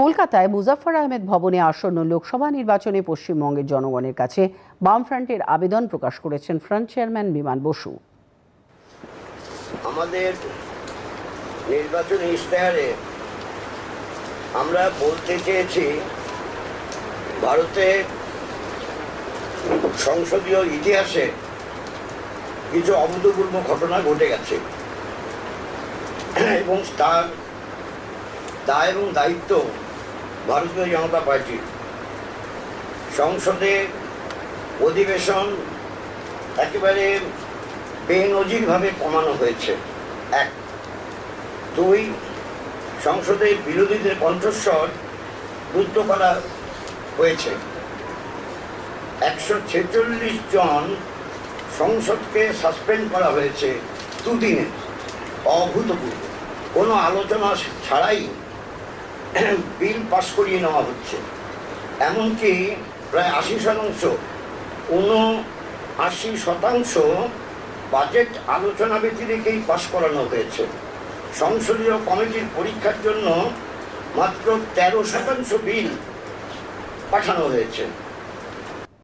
কলকাতায় মুজাফফর আহমেদ ভবনে আসন্ন লোকসভা নির্বাচনে পশ্চিমবঙ্গের জনগণের কাছে বামফ্রন্টের আবেদন প্রকাশ করেছেন ফ্রন্ট চেয়ারম্যান বিমান বসু। আমাদের নির্বাচনী ইশতেহারে আমরা বলতে চেয়েছি, ভারতের সংসদীয় ইতিহাসে কিছু অভূতপূর্ব ঘটনা ঘটে গেছে। এবং তার দায় এবং দায়িত্ব ভারতীয় জনতা পার্টির সংসদে অধিবেশন একেবারে বেনজিরভাবে কমানো হয়েছে। এক। দুই, সংসদে বিরোধীদের কণ্ঠস্বর রুদ্ধ করা হয়েছে। একশো ছেচল্লিশ জন সংসদকে সাসপেন্ড করা হয়েছে দুদিনে। অভূতপূর্ব। কোনো আলোচনা ছাড়াই বিল পাশ করিয়ে নেওয়া হচ্ছে। এমনকি প্রায় আশি শতাংশ উনআশি শতাংশ বাজেট আলোচনা ব্যতি রেখেই পাশ করানো হয়েছে। সংসদীয় কমিটির পরীক্ষার জন্য মাত্র তেরো শতাংশ বিল পাঠানো হয়েছে।